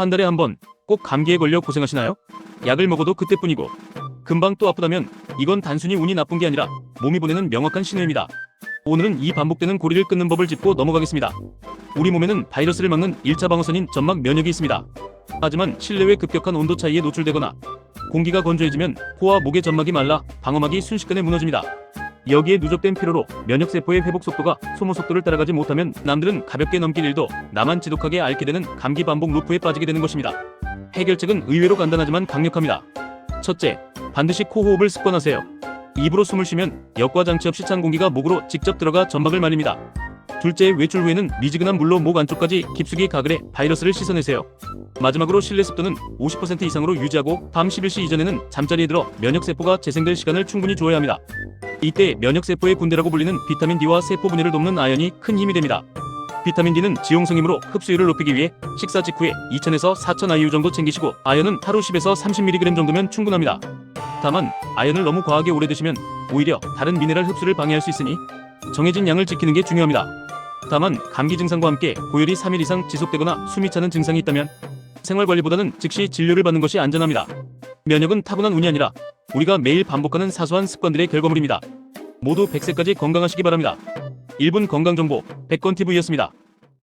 한 달에 한 번 꼭 감기에 걸려 고생하시나요? 약을 먹어도 그때뿐이고 금방 또 아프다면 이건 단순히 운이 나쁜 게 아니라 몸이 보내는 명확한 신호입니다. 오늘은 이 반복되는 고리를 끊는 법을 짚고 넘어가겠습니다. 우리 몸에는 바이러스를 막는 1차 방어선인 점막 면역이 있습니다. 하지만 실내외 급격한 온도 차이에 노출되거나 공기가 건조해지면 코와 목의 점막이 말라 방어막이 순식간에 무너집니다. 여기에 누적된 피로로 면역세포의 회복 속도가 소모 속도를 따라가지 못하면 남들은 가볍게 넘길 일도 나만 지독하게 앓게 되는 감기 반복 루프에 빠지게 되는 것입니다. 해결책은 의외로 간단하지만 강력합니다. 첫째, 반드시 코호흡을 습관하세요. 입으로 숨을 쉬면 역과 장치 없이 찬 공기가 목으로 직접 들어가 점막을 말립니다. 둘째, 외출 후에는 미지근한 물로 목 안쪽까지 깊숙이 가글해 바이러스를 씻어내세요. 마지막으로 실내 습도는 50% 이상으로 유지하고 밤 11시 이전에는 잠자리에 들어 면역세포가 재생될 시간을 충분히 주어야 합니다. 이때 면역세포의 군대라고 불리는 비타민 D와 세포 분해를 돕는 아연이 큰 힘이 됩니다. 비타민 D는 지용성이므로 흡수율을 높이기 위해 식사 직후에 2000에서 4000 IU 정도 챙기시고 아연은 하루 10에서 30mg 정도면 충분합니다. 다만 아연을 너무 과하게 오래 드시면 오히려 다른 미네랄 흡수를 방해할 수 있으니 정해진 양을 지키는 게 중요합니다. 다만 감기 증상과 함께 고열이 3일 이상 지속되거나 숨이 차는 증상이 있다면 생활 관리보다는 즉시 진료를 받는 것이 안전합니다. 면역은 타고난 운이 아니라 우리가 매일 반복하는 사소한 습관들의 결과물입니다. 모두 100세까지 건강하시기 바랍니다. 1분 건강정보 100건 TV였습니다.